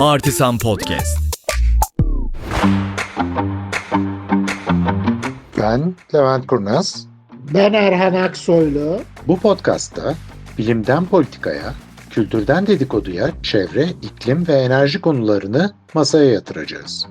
Artisan Podcast. Ben Levent Kurnaz. Ben Erhan Aksoylu. Bu podcastta bilimden politikaya, kültürden dedikoduya, çevre, iklim ve enerji konularını masaya yatıracağız.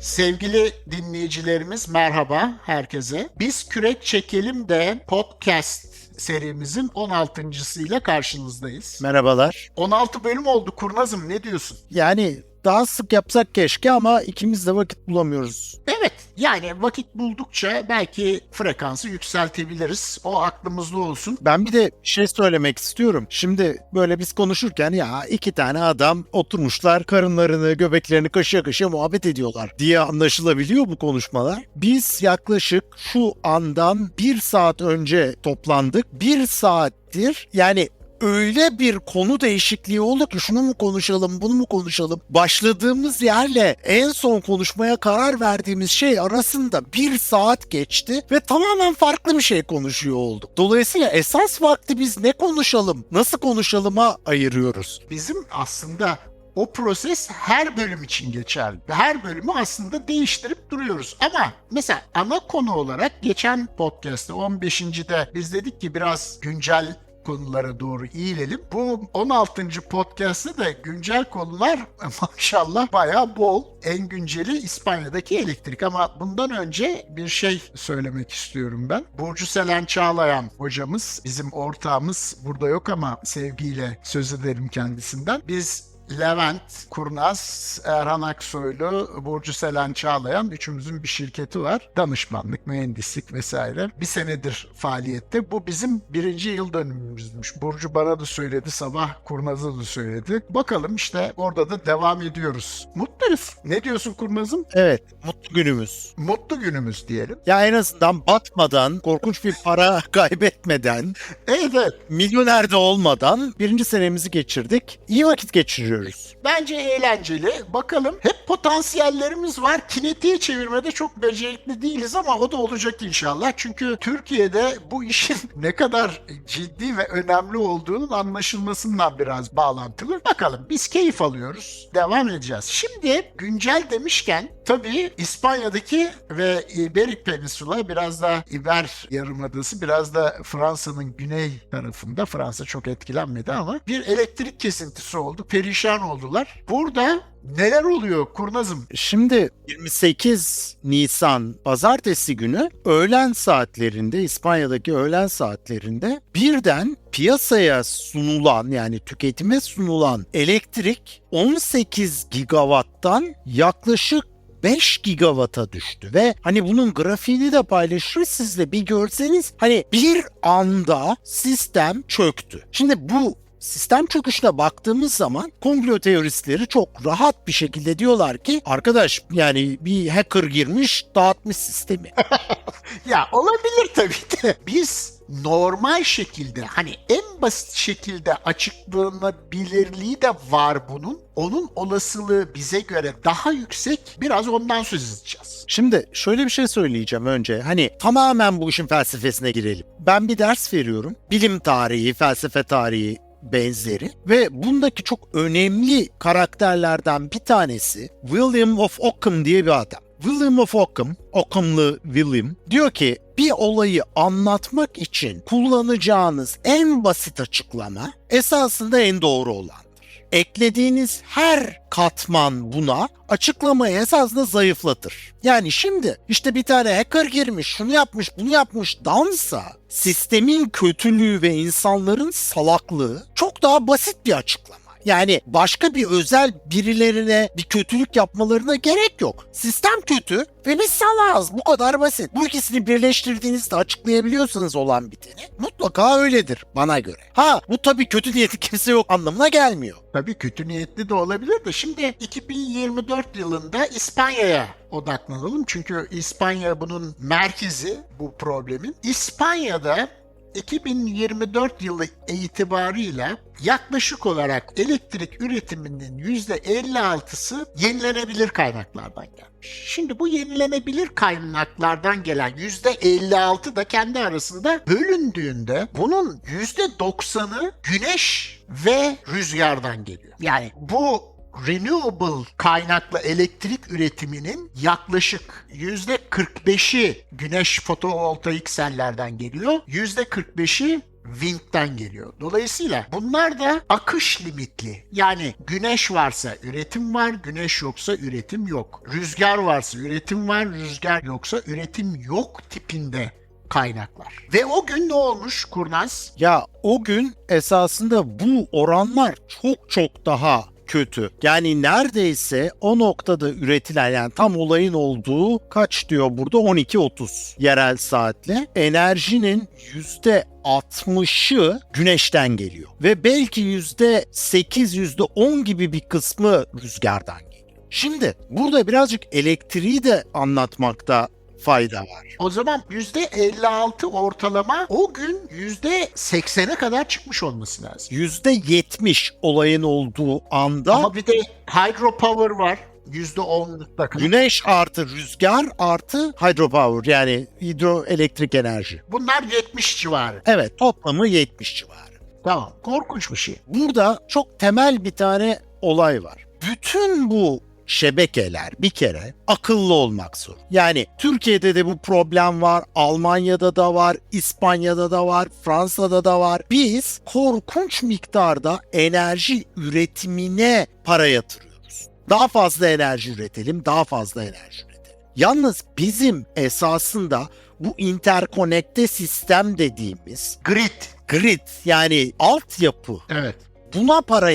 Sevgili dinleyicilerimiz merhaba herkese. Biz Kürek Çekelim de podcast serimizin 16.sıyla karşınızdayız. Merhabalar. 16 bölüm oldu Kurnazım ne diyorsun? Yani daha sık yapsak keşke ama ikimiz de vakit bulamıyoruz. Evet yani vakit buldukça belki frekansı yükseltebiliriz. O aklımızda olsun. Ben bir de şey söylemek istiyorum. Şimdi böyle biz konuşurken ya iki tane adam oturmuşlar karınlarını göbeklerini kaşıya kaşıya muhabbet ediyorlar diye anlaşılabiliyor bu konuşmalar. Biz yaklaşık şu andan bir saat önce toplandık. Bir saattir yani öyle bir konu değişikliği oldu ki şunu mu konuşalım bunu mu konuşalım başladığımız yerle en son konuşmaya karar verdiğimiz şey arasında bir saat geçti ve tamamen farklı bir şey konuşuyor olduk. Dolayısıyla esas vakti biz ne konuşalım nasıl konuşalıma ayırıyoruz. Bizim aslında o proses her bölüm için geçerli. Her bölümü aslında değiştirip duruyoruz. Ama mesela ana konu olarak geçen podcast'te 15.de biz dedik ki biraz güncel konulara doğru eğilelim. Bu 16. podcast'ta da güncel konular maşallah bayağı bol. En günceli İspanya'daki elektrik ama bundan önce bir şey söylemek istiyorum ben. Burcu Selen Çağlayan hocamız, bizim ortağımız burada yok ama sevgiyle söz ederim kendisinden. Biz Levent Kurnaz, Erhan Aksoylu, Burcu Selen Çağlayan üçümüzün bir şirketi var. Danışmanlık, mühendislik vesaire. Bir senedir faaliyette. Bu bizim birinci yıl dönümümüzmüş. Burcu bana da söyledi, sabah Kurnaz'a da söyledi. Bakalım işte orada da devam ediyoruz. Mutluyuz. Ne diyorsun Kurnaz'ım? Evet mutlu günümüz. Mutlu günümüz diyelim. Ya en azından batmadan, korkunç bir para kaybetmeden, Evet evet. milyoner de olmadan birinci senemizi geçirdik. İyi vakit geçiriyoruz. Bence eğlenceli. Bakalım hep potansiyellerimiz var. Kinetiğe çevirmede çok becerikli değiliz ama o da olacak inşallah. Çünkü Türkiye'de bu işin ne kadar ciddi ve önemli olduğunun anlaşılmasından biraz bağlantılı. Bakalım biz keyif alıyoruz. Devam edeceğiz. Şimdi güncel demişken tabii İspanya'daki ve İberik Peninsula biraz da İber Yarımadası biraz da Fransa'nın güney tarafında Fransa çok etkilenmedi ama bir elektrik kesintisi oldu. Perişan oldular. Burada neler oluyor Kurnazım? Şimdi 28 Nisan pazartesi günü öğlen saatlerinde İspanya'daki öğlen saatlerinde birden piyasaya sunulan yani tüketime sunulan elektrik 18 gigawatttan yaklaşık 5 gigawata düştü ve hani bunun grafiğini de paylaşırız sizle bir görseniz hani bir anda sistem çöktü. Şimdi bu sistem çöküşüne baktığımız zaman komplo teoristleri çok rahat bir şekilde diyorlar ki arkadaş yani bir hacker girmiş dağıtmış sistemi. Ya olabilir tabii de biz normal şekilde hani en basit şekilde açıklanabilirliği de var bunun. Onun olasılığı bize göre daha yüksek. Biraz ondan söz edeceğiz. Şimdi şöyle bir şey söyleyeceğim önce. Hani tamamen bu işin felsefesine girelim. Ben bir ders veriyorum. Bilim tarihi, felsefe tarihi benzeri ve bundaki çok önemli karakterlerden bir tanesi William of Ockham diye bir adam. William of Ockham, Ockham'lı William diyor ki bir olayı anlatmak için kullanacağınız en basit açıklama esasında en doğru olandır. Eklediğiniz her katman buna açıklamayı esasında zayıflatır. Yani şimdi işte bir tane hacker girmiş, şunu yapmış, bunu yapmış dansa sistemin kötülüğü ve insanların salaklığı çok daha basit bir açıklama. Yani başka bir özel birilerine bir kötülük yapmalarına gerek yok. Sistem kötü ve biz salağız. Bu kadar basit. Bu ikisini birleştirdiğinizde açıklayabiliyorsanız olan biteni. Mutlaka öyledir bana göre. Ha bu tabii kötü niyeti kimse yok anlamına gelmiyor. Tabii kötü niyetli de olabilir de şimdi 2024 yılında İspanya'ya odaklanalım. Çünkü İspanya bunun merkezi bu problemin. İspanya'da 2024 yılı itibarıyla yaklaşık olarak elektrik üretiminin %56'sı yenilenebilir kaynaklardan gelmiş. Şimdi bu yenilenebilir kaynaklardan gelen %56 da kendi arasında bölündüğünde bunun %90'ı güneş ve rüzgardan geliyor. Yani bu renewable kaynaklı elektrik üretiminin yaklaşık %45'i güneş fotovoltaik sellerden geliyor. %45'i wind'den geliyor. Dolayısıyla bunlar da akış limitli. Yani güneş varsa üretim var, güneş yoksa üretim yok. Rüzgar varsa üretim var, rüzgar yoksa üretim yok tipinde kaynaklar. Ve o gün ne olmuş Kurnaz? Ya o gün esasında bu oranlar çok çok daha kötü. Yani neredeyse o noktada üretilen yani tam olayın olduğu kaç diyor burada 12.30 yerel saatle enerjinin %60'ı güneşten geliyor. Ve belki %8 %10 gibi bir kısmı rüzgardan geliyor. Şimdi burada birazcık elektriği de anlatmakta fayda var. O zaman %56 ortalama o gün %80'e kadar çıkmış olması lazım. %70 olayın olduğu anda Ama bir de hydropower var. %10'lukta kadar. güneş artı rüzgar artı hydropower yani hidroelektrik enerji. Bunlar 70 civarı. Evet toplamı 70 civarı. Tamam. Korkunç bir şey. Burada çok temel bir tane olay var. Bütün bu şebekeler bir kere akıllı olmak zorunda. Yani Türkiye'de de bu problem var, Almanya'da da var, İspanya'da da var, Fransa'da da var. Biz korkunç miktarda enerji üretimine para yatırıyoruz. Daha fazla enerji üretelim, daha fazla enerji üretelim. Yalnız bizim esasında bu interkonekte sistem dediğimiz Grid. grid yani altyapı Evet. buna para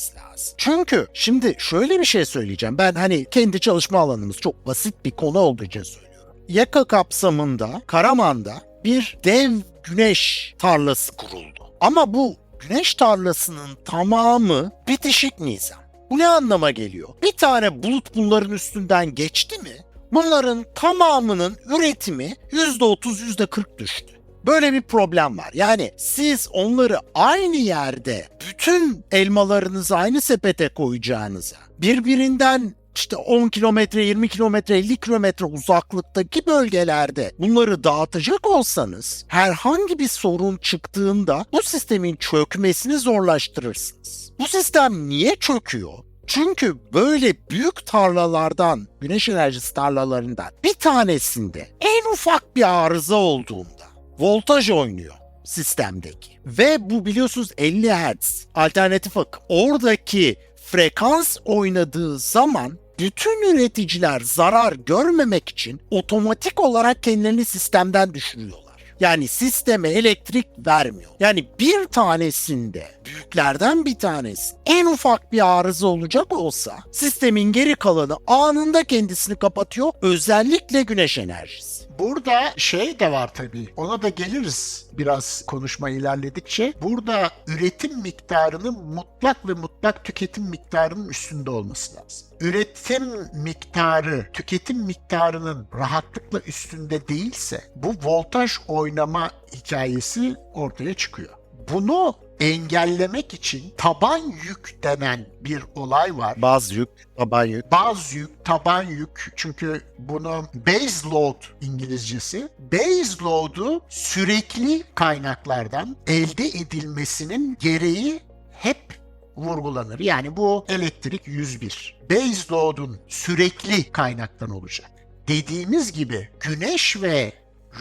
yatırmamız lazım. Çünkü şimdi şöyle bir şey söyleyeceğim. Ben hani kendi çalışma alanımız çok basit bir konu olduğu için söylüyorum. Yaka kapsamında Karaman'da bir dev güneş tarlası kuruldu. Ama bu güneş tarlasının tamamı bitişik nizam. Bu ne anlama geliyor? Bir tane bulut bunların üstünden geçti mi? Bunların tamamının üretimi %30 %40 düştü. Böyle bir problem var. Yani siz onları aynı yerde bütün elmalarınızı aynı sepete koyacağınıza birbirinden işte 10 kilometre, 20 kilometre, 50 kilometre uzaklıktaki bölgelerde bunları dağıtacak olsanız herhangi bir sorun çıktığında bu sistemin çökmesini zorlaştırırsınız. Bu sistem niye çöküyor? Çünkü böyle büyük tarlalardan, güneş enerjisi tarlalarından bir tanesinde en ufak bir arıza olduğunda voltaj oynuyor sistemdeki. Ve bu biliyorsunuz 50 Hz alternatif akım. Oradaki frekans oynadığı zaman bütün üreticiler zarar görmemek için otomatik olarak kendilerini sistemden düşürüyorlar. Yani sisteme elektrik vermiyor. Yani bir tanesinde büyüklerden bir tanesi en ufak bir arıza olacak olsa sistemin geri kalanı anında kendisini kapatıyor. Özellikle güneş enerjisi. Burada şey de var tabii. Ona da geliriz biraz konuşma ilerledikçe. Burada üretim miktarının mutlak ve mutlak tüketim miktarının üstünde olması lazım. Üretim miktarı tüketim miktarının rahatlıkla üstünde değilse bu voltaj oynama hikayesi ortaya çıkıyor. Bunu engellemek için taban yük denen bir olay var. Baz yük, taban yük. Baz yük, taban yük çünkü bunu base load İngilizcesi. Base load'u sürekli kaynaklardan elde edilmesinin gereği hep vurgulanır. Yani bu elektrik 101. Base load'un sürekli kaynaktan olacak. Dediğimiz gibi güneş ve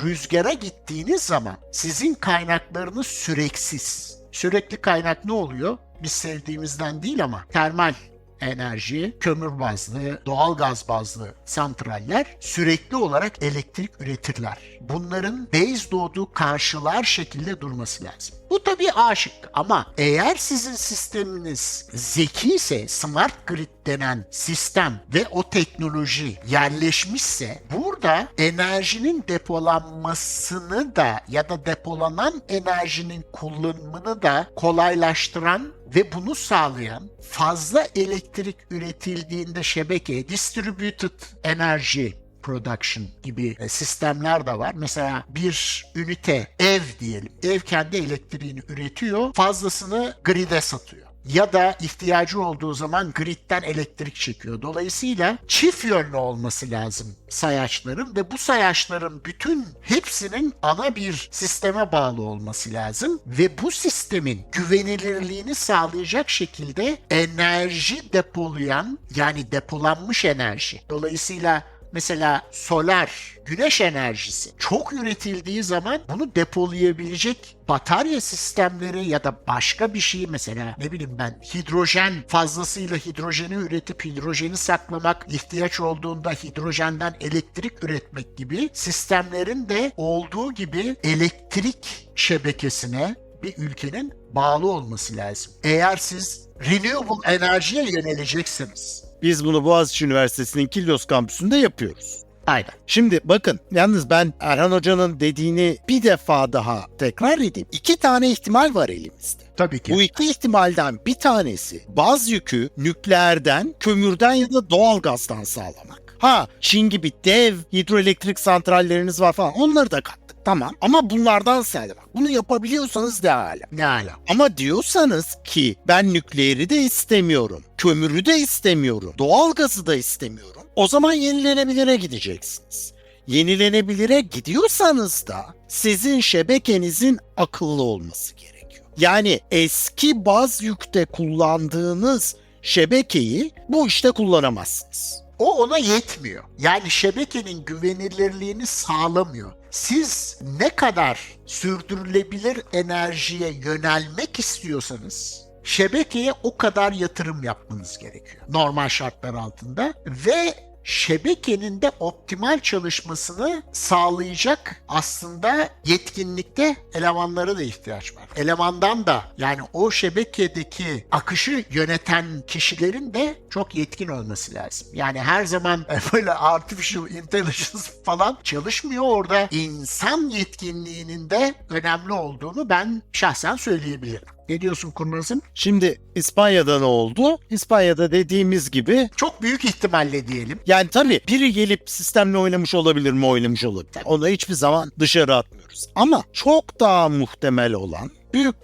rüzgara gittiğiniz zaman sizin kaynaklarınız süreksiz. Sürekli kaynak ne oluyor? Biz sevdiğimizden değil ama termal enerji, kömür bazlı, doğal gaz bazlı santraller sürekli olarak elektrik üretirler. Bunların base load'u karşılar şekilde durması lazım. Bu tabii aşık ama eğer sizin sisteminiz zeki ise smart grid denen sistem ve o teknoloji yerleşmişse burada enerjinin depolanmasını da ya da depolanan enerjinin kullanımını da kolaylaştıran ve bunu sağlayan fazla elektrik üretildiğinde şebekeye distributed enerji production gibi e, sistemler de var. Mesela bir ünite ev diyelim. Ev kendi elektriğini üretiyor. Fazlasını grid'e satıyor ya da ihtiyacı olduğu zaman gridden elektrik çekiyor. Dolayısıyla çift yönlü olması lazım sayaçların ve bu sayaçların bütün hepsinin ana bir sisteme bağlı olması lazım ve bu sistemin güvenilirliğini sağlayacak şekilde enerji depolayan yani depolanmış enerji. Dolayısıyla Mesela solar, güneş enerjisi çok üretildiği zaman bunu depolayabilecek batarya sistemleri ya da başka bir şey mesela ne bileyim ben hidrojen fazlasıyla hidrojeni üretip hidrojeni saklamak, ihtiyaç olduğunda hidrojenden elektrik üretmek gibi sistemlerin de olduğu gibi elektrik şebekesine bir ülkenin bağlı olması lazım. Eğer siz renewable enerjiye yöneleceksiniz. Biz bunu Boğaziçi Üniversitesi'nin Kilyos kampüsünde yapıyoruz. Aynen. Şimdi bakın yalnız ben Erhan Hoca'nın dediğini bir defa daha tekrar edeyim. İki tane ihtimal var elimizde. Tabii ki. Bu iki ihtimalden bir tanesi baz yükü nükleerden, kömürden ya da doğalgazdan sağlamak. Ha Çin gibi dev hidroelektrik santralleriniz var falan onları da kattık tamam ama bunlardan sağlamak. Bunu yapabiliyorsanız ne hala. Ne ala. Ama diyorsanız ki ben nükleeri de istemiyorum, kömürü de istemiyorum, doğalgazı da istemiyorum. O zaman yenilenebilire gideceksiniz. Yenilenebilire gidiyorsanız da sizin şebekenizin akıllı olması gerekiyor. Yani eski baz yükte kullandığınız şebekeyi bu işte kullanamazsınız. O ona yetmiyor. Yani şebekenin güvenilirliğini sağlamıyor. Siz ne kadar sürdürülebilir enerjiye yönelmek istiyorsanız şebekeye o kadar yatırım yapmanız gerekiyor. Normal şartlar altında ve şebekenin de optimal çalışmasını sağlayacak aslında yetkinlikte elemanlara da ihtiyaç var. Elemandan da yani o şebekedeki akışı yöneten kişilerin de çok yetkin olması lazım. Yani her zaman böyle artificial intelligence falan çalışmıyor orada. İnsan yetkinliğinin de önemli olduğunu ben şahsen söyleyebilirim. Ne diyorsun Kurnaz'ım? Şimdi İspanya'da ne oldu? İspanya'da dediğimiz gibi Çok büyük ihtimalle diyelim. Yani tabii biri gelip sistemle oynamış olabilir mi oynamış olabilir. Onu hiçbir zaman dışarı atmıyoruz. Ama çok daha muhtemel olan büyük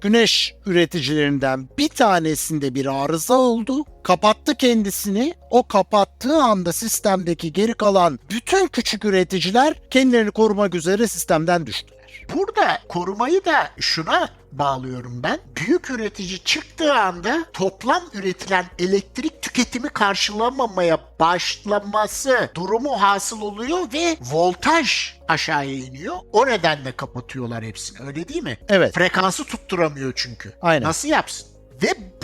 güneş üreticilerinden bir tanesinde bir arıza oldu. Kapattı kendisini. O kapattığı anda sistemdeki geri kalan bütün küçük üreticiler kendilerini korumak üzere sistemden Burada korumayı da şuna bağlıyorum ben. Büyük üretici çıktığı anda toplam üretilen elektrik tüketimi karşılamamaya başlaması durumu hasıl oluyor ve voltaj aşağıya iniyor. O nedenle kapatıyorlar hepsini. Öyle değil mi? Evet. Frekansı tutturamıyor çünkü. Aynen. Nasıl yapsın?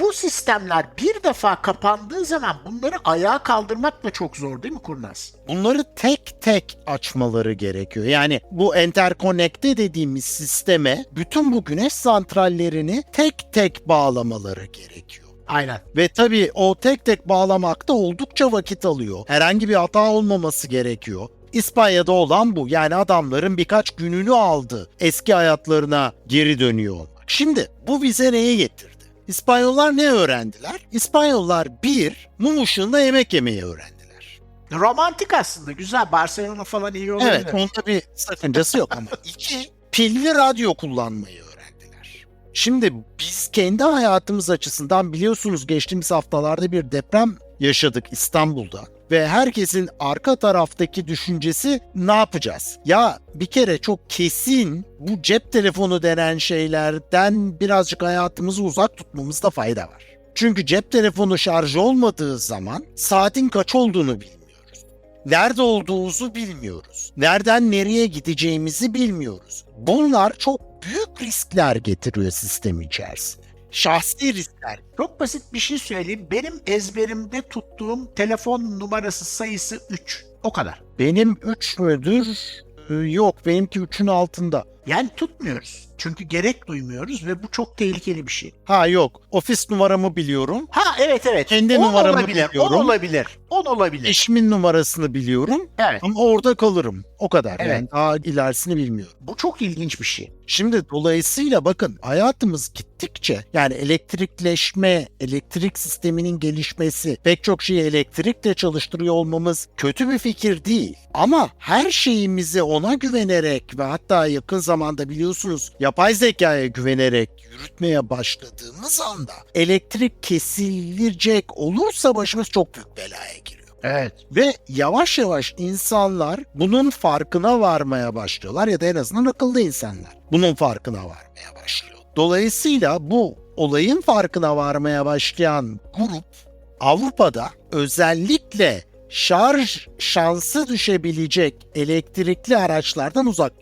Bu sistemler bir defa kapandığı zaman bunları ayağa kaldırmak da çok zor değil mi Kurnaz? Bunları tek tek açmaları gerekiyor. Yani bu enterkonekte dediğimiz sisteme bütün bu güneş santrallerini tek tek bağlamaları gerekiyor. Aynen. Ve tabii o tek tek bağlamakta oldukça vakit alıyor. Herhangi bir hata olmaması gerekiyor. İspanya'da olan bu. Yani adamların birkaç gününü aldı eski hayatlarına geri dönüyor olmak. Şimdi bu bize neye getirdi? İspanyollar ne öğrendiler? İspanyollar bir, mum ışığında yemek yemeyi öğrendiler. Romantik aslında. Güzel. Barcelona falan iyi olabilir. Evet onda bir sakıncası yok ama iki, pilli radyo kullanmayı öğrendiler. Şimdi biz kendi hayatımız açısından biliyorsunuz geçtiğimiz haftalarda bir deprem yaşadık İstanbul'da. Ve herkesin arka taraftaki düşüncesi ne yapacağız? Ya bir kere çok kesin bu cep telefonu denen şeylerden birazcık hayatımızı uzak tutmamızda fayda var. Çünkü cep telefonu şarj olmadığı zaman saatin kaç olduğunu bilmiyoruz. Nerede olduğumuzu bilmiyoruz. Nereden nereye gideceğimizi bilmiyoruz. Bunlar çok büyük riskler getiriyor sistem içerisine. Şahsi riskler. Çok basit bir şey söyleyeyim. Benim ezberimde tuttuğum telefon numarası sayısı 3. O kadar. Benim 3 müdür? Ee, Yok benimki 3'ün altında. Yani tutmuyoruz. Çünkü gerek duymuyoruz ve bu çok tehlikeli bir şey. Ha yok. Ofis numaramı biliyorum. Ha evet evet. Kendi On numaramı olabilir, biliyorum. On olabilir. On olabilir. Eşimin numarasını biliyorum. Evet. Ama orada kalırım. O kadar. Evet. Yani daha ilerisini bilmiyorum. Bu çok ilginç bir şey. Şimdi dolayısıyla bakın hayatımız gittikçe yani elektrikleşme, elektrik sisteminin gelişmesi, pek çok şeyi elektrikle çalıştırıyor olmamız kötü bir fikir değil. Ama her şeyimizi ona güvenerek ve hatta yakın zamanda biliyorsunuz yapay zekaya güvenerek yürütmeye başladığımız anda elektrik kesilecek olursa başımız çok büyük belaya giriyor. Evet. Ve yavaş yavaş insanlar bunun farkına varmaya başlıyorlar ya da en azından akıllı insanlar bunun farkına varmaya başlıyor. Dolayısıyla bu olayın farkına varmaya başlayan grup Avrupa'da özellikle şarj şansı düşebilecek elektrikli araçlardan uzak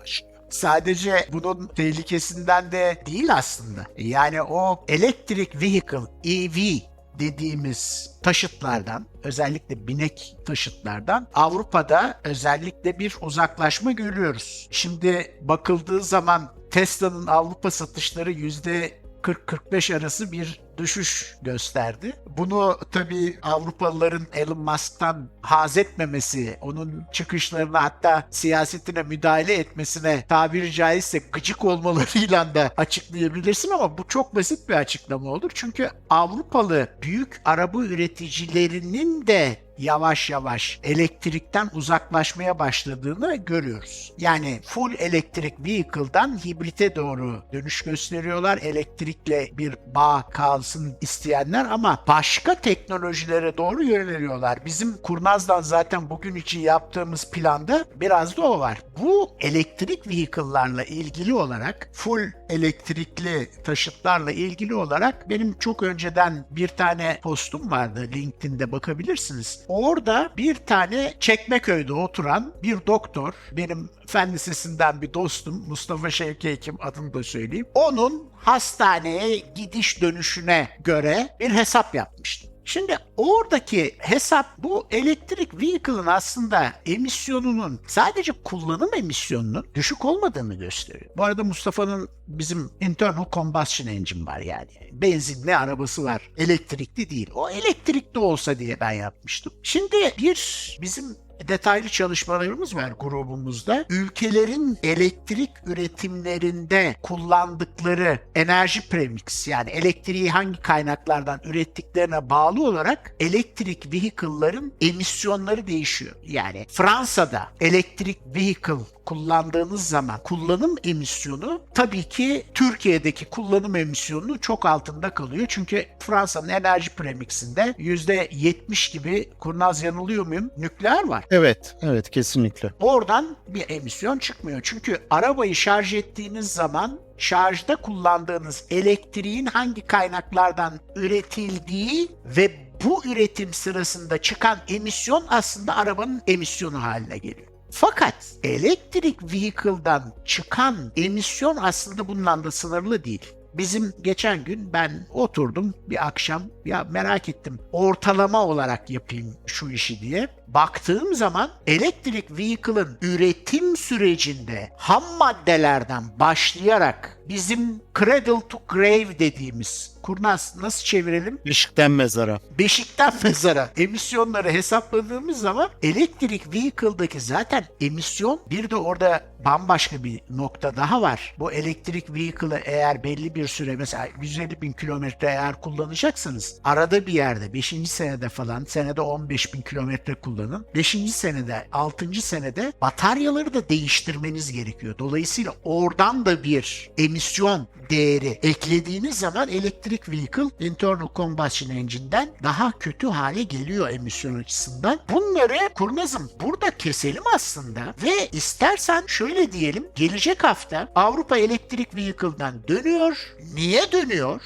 başlıyor. Sadece bunun tehlikesinden de değil aslında. Yani o electric vehicle, EV dediğimiz taşıtlardan, özellikle binek taşıtlardan Avrupa'da özellikle bir uzaklaşma görüyoruz. Şimdi bakıldığı zaman Tesla'nın Avrupa satışları yüzde 40-45 arası bir düşüş gösterdi. Bunu tabii Avrupalıların Elon Musk'tan haz etmemesi, onun çıkışlarına hatta siyasetine müdahale etmesine tabiri caizse gıcık olmalarıyla da açıklayabilirsin ama bu çok basit bir açıklama olur. Çünkü Avrupalı büyük araba üreticilerinin de yavaş yavaş elektrikten uzaklaşmaya başladığını görüyoruz. Yani full elektrik vehicle'dan hibrite doğru dönüş gösteriyorlar. Elektrikle bir bağ kalsın isteyenler ama başka teknolojilere doğru yöneliyorlar. Bizim Kurnaz'dan zaten bugün için yaptığımız planda biraz da o var. Bu elektrik vehicle'larla ilgili olarak full elektrikli taşıtlarla ilgili olarak benim çok önceden bir tane postum vardı LinkedIn'de bakabilirsiniz. Orada bir tane Çekmeköy'de oturan bir doktor, benim fen lisesinden bir dostum Mustafa Şevki Hekim adını da söyleyeyim. Onun hastaneye gidiş dönüşüne göre bir hesap yapmıştım. Şimdi oradaki hesap bu elektrik vehicle'ın aslında emisyonunun sadece kullanım emisyonunun düşük olmadığını gösteriyor. Bu arada Mustafa'nın bizim internal combustion engine var yani. Benzinli arabası var. Elektrikli değil. O elektrikli olsa diye ben yapmıştım. Şimdi bir bizim detaylı çalışmalarımız var grubumuzda. Ülkelerin elektrik üretimlerinde kullandıkları enerji premix yani elektriği hangi kaynaklardan ürettiklerine bağlı olarak elektrik vehicle'ların emisyonları değişiyor. Yani Fransa'da elektrik vehicle kullandığınız zaman kullanım emisyonu tabii ki Türkiye'deki kullanım emisyonunun çok altında kalıyor. Çünkü Fransa'nın enerji premixinde %70 gibi kurnaz yanılıyor muyum? Nükleer var. Evet, evet kesinlikle. Oradan bir emisyon çıkmıyor. Çünkü arabayı şarj ettiğiniz zaman şarjda kullandığınız elektriğin hangi kaynaklardan üretildiği ve bu üretim sırasında çıkan emisyon aslında arabanın emisyonu haline geliyor. Fakat elektrik vehicle'dan çıkan emisyon aslında bundan da sınırlı değil. Bizim geçen gün ben oturdum bir akşam ya merak ettim ortalama olarak yapayım şu işi diye. Baktığım zaman elektrik vehicle'ın üretim sürecinde ham maddelerden başlayarak bizim cradle to grave dediğimiz kurnaz nasıl çevirelim? Işıktan mezara. Beşikten mezara emisyonları hesapladığımız zaman elektrik vehicle'daki zaten emisyon bir de orada bambaşka bir nokta daha var. Bu elektrik vehicle'ı eğer belli bir süre mesela 150 bin kilometre eğer kullanacaksanız arada bir yerde 5. senede falan senede 15 bin kilometre kullanın. 5. senede 6. senede bataryaları da değiştirmeniz gerekiyor. Dolayısıyla oradan da bir emisyon değeri eklediğiniz zaman elektrik vehicle internal combustion engine'den daha kötü hale geliyor emisyon açısından. Bunları kurnazım burada keselim aslında ve istersen şöyle diyelim gelecek hafta Avrupa elektrik vehicle'dan dönüyor. Niye dönüyor?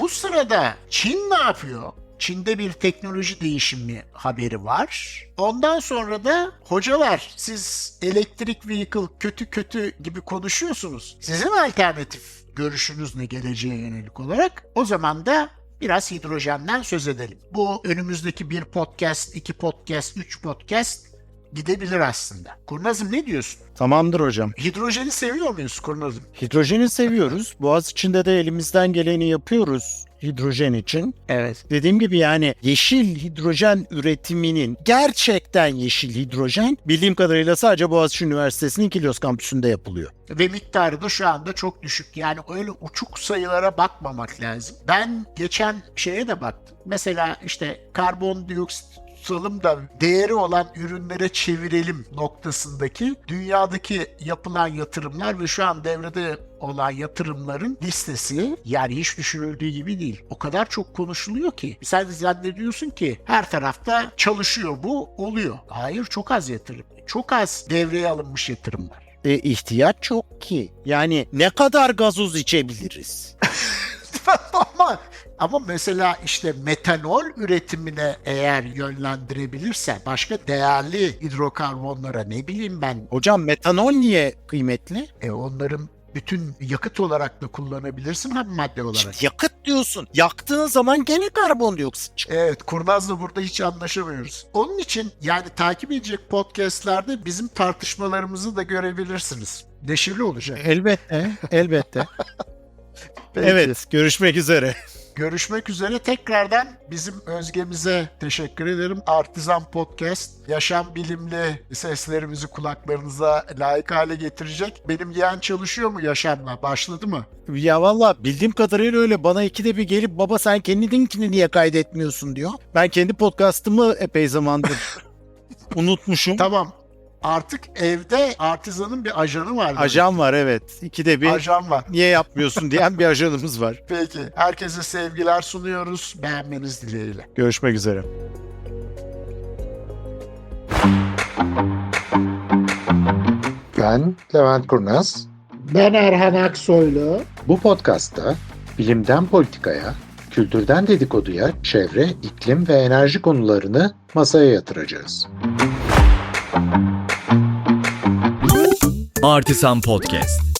Bu sırada Çin ne yapıyor? Çin'de bir teknoloji değişimi haberi var. Ondan sonra da hocalar siz elektrik vehicle kötü kötü gibi konuşuyorsunuz. Sizin alternatif görüşünüz ne geleceğe yönelik olarak? O zaman da biraz hidrojenden söz edelim. Bu önümüzdeki bir podcast, iki podcast, üç podcast gidebilir aslında. Kurnazım ne diyorsun? Tamamdır hocam. Hidrojeni seviyor muyuz Kurnazım? Hidrojeni seviyoruz. Boğaz içinde de elimizden geleni yapıyoruz hidrojen için. Evet. Dediğim gibi yani yeşil hidrojen üretiminin gerçekten yeşil hidrojen bildiğim kadarıyla sadece Boğaziçi Üniversitesi'nin Kilyos kampüsünde yapılıyor. Ve miktarı da şu anda çok düşük. Yani öyle uçuk sayılara bakmamak lazım. Ben geçen şeye de baktım. Mesela işte karbondioksit tutalım da değeri olan ürünlere çevirelim noktasındaki dünyadaki yapılan yatırımlar ve şu an devrede olan yatırımların listesi yani hiç düşünüldüğü gibi değil. O kadar çok konuşuluyor ki sen zannediyorsun ki her tarafta çalışıyor bu oluyor. Hayır çok az yatırım. Çok az devreye alınmış yatırım var. E, ihtiyaç çok ki. Yani ne kadar gazoz içebiliriz? ama ama mesela işte metanol üretimine eğer yönlendirebilirse başka değerli hidrokarbonlara ne bileyim ben Hocam metanol niye kıymetli? e, onların bütün yakıt olarak da kullanabilirsin ham madde olarak. Şimdi yakıt diyorsun. Yaktığın zaman gene karbondioksit çıkıyor. Evet kurnazla burada hiç anlaşamıyoruz. Onun için yani takip edecek podcastlerde bizim tartışmalarımızı da görebilirsiniz. Neşirli olacak. Elbette, elbette. Evet, görüşmek üzere. Görüşmek üzere. Tekrardan bizim Özge'mize teşekkür ederim. Artizan Podcast yaşam bilimli seslerimizi kulaklarınıza layık hale getirecek. Benim yeğen çalışıyor mu yaşamla? Başladı mı? Ya valla bildiğim kadarıyla öyle bana ikide bir gelip baba sen kendininkini niye kaydetmiyorsun diyor. Ben kendi podcastımı epey zamandır unutmuşum. Tamam. Artık evde Artizan'ın bir ajanı var. Ajan var evet. İkide bir Ajan var. niye yapmıyorsun diyen bir ajanımız var. Peki. Herkese sevgiler sunuyoruz. Beğenmeniz dileğiyle. Görüşmek üzere. Ben Levent Kurnaz. Ben Erhan Aksoylu. Bu podcastta bilimden politikaya, kültürden dedikoduya, çevre, iklim ve enerji konularını masaya yatıracağız. Artisan Podcast.